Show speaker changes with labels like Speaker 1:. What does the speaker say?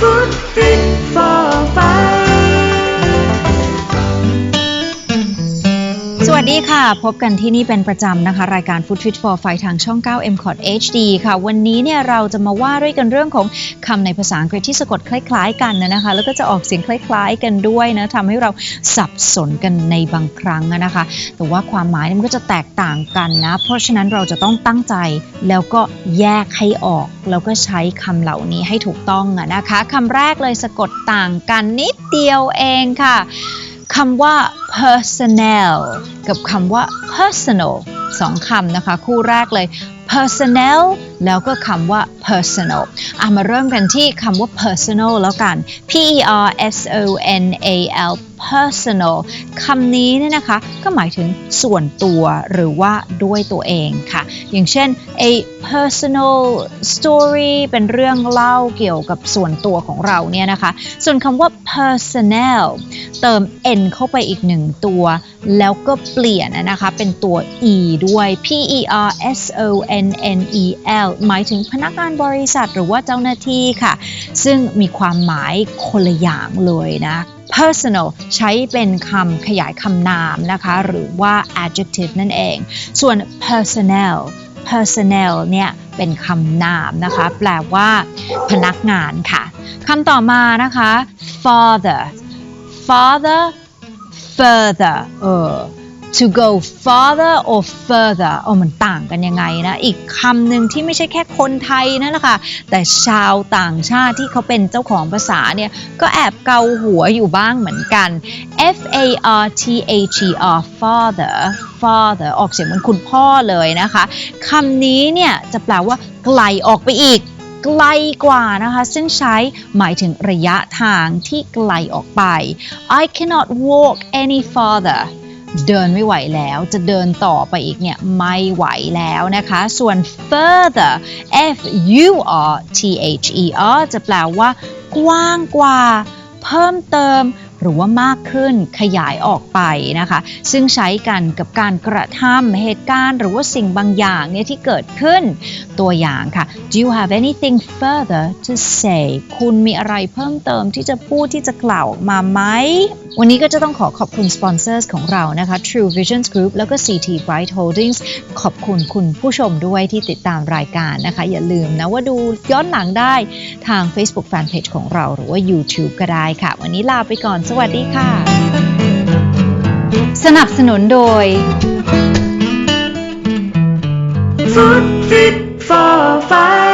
Speaker 1: Food Fit
Speaker 2: วัสดีค่ะ พบกันที่นี่เป็นประจำนะคะ รายการ Food Fit for Fight ทางช่อง 9 m c o t HD ค่ะ วันนี้เนี่ยเราจะมาว่าด้วยกันเรื่องของคำในภาษาอังกฤษที่สะกดคล้ายๆกันนะคะ แล้วก็จะออกเสียงคล้ายๆกันด้วยนะทำให้เราสับสนกันในบางครั้งนะคะ แต่ว่าความหมายมันก็จะแตกต่างกันนะ เพราะฉะนั้นเราจะต้องตั้งใจแล้วก็แยกให้ออก แล้วก็ใช้คำเหล่านี้ให้ถูกต้องนะคะคำแรกเลยสะกดต่างกันนิดเดียวเองค่ะคำว่า personnel กับคำว่า personal สองคำนะคะ คู่แรกเลย personnel แล้วก็คำว่า personal อะมาเริ่มกันที่คำว่า personal แล้วกัน p e r s o n a l personal คำนี้เนี่ยนะคะ ก็หมายถึงส่วนตัวหรือว่าด้วยตัวเองค่ะ อย่างเช่น a personal story เป็นเรื่องเล่าเกี่ยวกับส่วนตัวของเราเนี่ยนะคะ ส่วนคำว่า personnel เติม n เข้าไปอีกหนึ่งตัว แล้วก็เปลี่ยนนะคะ เป็นตัว e ด้วย p e r s o n n e l หมายถึงพนักงานบริษัทหรือว่าเจ้าหน้าที่ค่ะ ซึ่งมีความหมายคนละอย่างเลยนะ personal ใช้เป็นคำขยายคำนามนะคะ หรือว่า adjective นั่นเอง ส่วน personnel personnel เนี่ยเป็นคำนามนะคะ แปลว่าพนักงานค่ะคำต่อมานะคะ father father further เออ to go farther or further โอ้มันต่างกันยังไงนะ อีกคำหนึ่งที่ไม่ใช่แค่คนไทยนั่นแหละค่ะ แต่ชาวต่างชาติที่เขาเป็นเจ้าของภาษาเนี่ย ก็แอบเกาหัวอยู่บ้างเหมือนกัน F A R T H E R father father ออกเสียงเหมือนคุณพ่อเลยนะคะคำนี้เนี่ยจะแปลว่าไกลออกไปอีกไกลกว่านะคะซึ่งใช้หมายถึงระยะทางที่ไกลออกไป I cannot walk any farther เดินไม่ไหวแล้ว จะเดินต่อไปอีกเนี่ยไม่ไหวแล้วนะคะ ส่วน further f u r t h e r จะแปลว่า กว้างกว่า เพิ่มเติมหรือว่ามากขึ้นขยายออกไปนะคะ ซึ่งใช้กันกับการกระทำเหตุการณ์ หรือว่าสิ่งบางอย่างเนี่ยที่เกิดขึ้น ตัวอย่างค่ะ Do you have anything further to say คุณมีอะไรเพิ่มเติมที่จะพูดที่จะกล่าวมาไหม วันนี้ก็จะต้องขอขอบคุณสปอนเซอร์ของเรานะคะ True Visions Group แล้วก็ CT Bright Holdings ขอบคุณคุณผู้ชมด้วยที่ติดตามรายการนะคะ อย่าลืมนะว่าดูย้อนหลังได้ทาง Facebook Fanpage ของเราหรือว่า YouTube ก็ได้ค่ะ วันนี้ลาไปก่อน สวัสดีค่ะ สนับสนุนโดย
Speaker 1: Food Fit for Fight